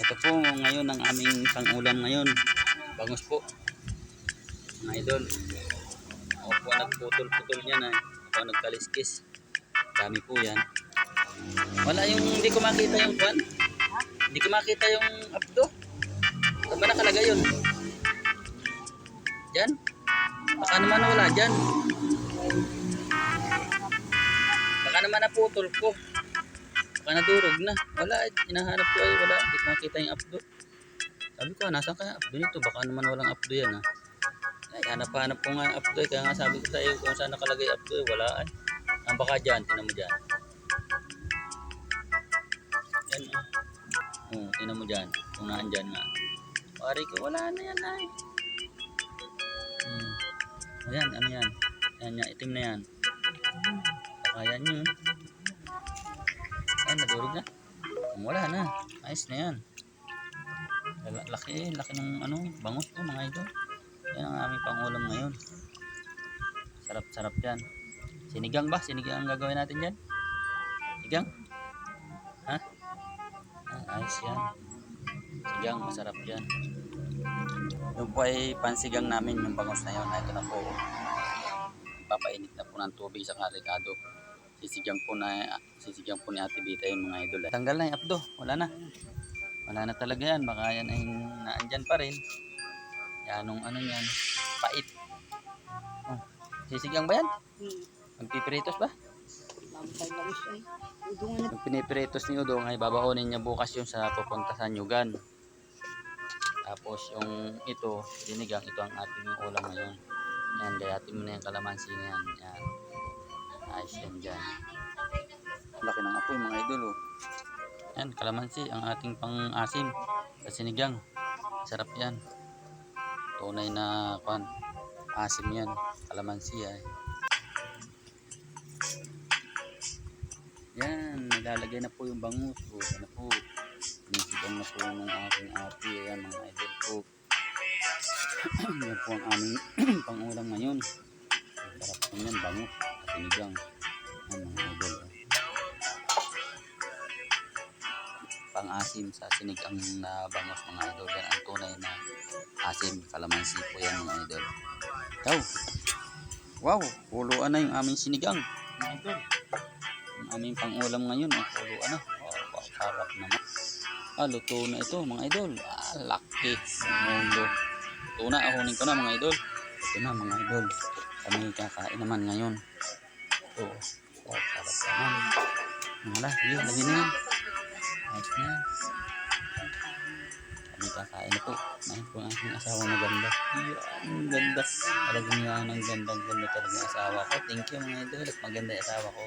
Ito po ngayon ang aming pangulam ngayon. Bangus po. Mga idol. Ako po nagputol-putol niyan ay. Ako nagkaliskis. Dami po yan. Wala yung hindi ko makita yung kwan. Hindi ko makita yung abdo. Saan ba nakalagay yun? Diyan? Baka naman wala dyan. Baka naman naputol ko. Baka nadurog na. Wala, hinahanap ko ay wala. Hindi ko makita yung updo. Sabi ko, nasan kaya updo nito? Baka naman walang updo yan ha. Ay, hanap-hanap ko nga yung updo eh. Kaya nga sabi ko sa'yo kung saan nakalagay updo eh. Wala ay. Ang baka dyan, tinan mo dyan. Yan oh. Oo, tinan mo dyan. Kung naan dyan nga. Pari ko, wala na yan ay. Hmm. Ayan, ano yan? Yan, yan, itim na yan. Baka yan yun. Ay, nadurog na. Wala na. Ayos na yan. Laki, laki ng ano, bangus po mga idol. Yan ang aming pangulam ngayon. Sarap-sarap yan. Sinigang ba? Sinigang ang gagawin natin dyan? Sinigang? Ha? Ah, ayos yan. Sinigang, masarap yan. Yung po ay pansigang namin yung bangus na yun. Ito na po. Papainit na po ng tubig sa karikado sisigang po na sisigang po ni Ate Bita yung mga idol. Tanggal na yung abdo, wala na. Wala na talaga yan, baka yan ay naandyan pa rin. Yan nung ano yan, pait. Oh, sisigang ba yan? Hmm. Magpipiritos ba? Yung pinipiritos ni Udong ay babaonin niya bukas yung sa pupunta sa Nyugan. Tapos yung ito, dinigang, ito ang ating ulam ngayon. Yan, gayatin mo na yung kalamansi na yan. Yan. Ayos yan dyan. Laki ng apoy mga idol oh. Yan, kalamansi, ang ating pang-asim sa sinigang. Sarap yan. Tunay na kwan. Asim yan. Kalamansi ay. Yan, nalalagay na po yung bangus po. Ano po, sinisigang na po ng aking ate. Ayan mga idol po. yan po ang aming pangulam ngayon. Sarap po yan, bangus. Sinigang. Yan mga idol. Pang-asim sa sinigang na bangus mga idol. Yan ang tunay na asim. Kalamansi po yan mga idol. Daw. Wow, puluan na yung aming sinigang. Mga idol. Ang aming pangulam ngayon, oh, puluan na. Wow, sarap naman. Ah, luto na ito mga idol. Ah, laki. Mulo. Luto na, ahonin ko na mga idol. Ito na mga idol. Kami kakain naman ngayon. Ito. Oh, sarap naman. Mga la, yun, lagi na yan. Ayos na. Kami kakain na po. Nahin po ang asawa na ganda. Yan, ganda. Talagang yan ang ganda, ganda talaga ng asawa ko. Thank you mga idol. Maganda yung asawa ko.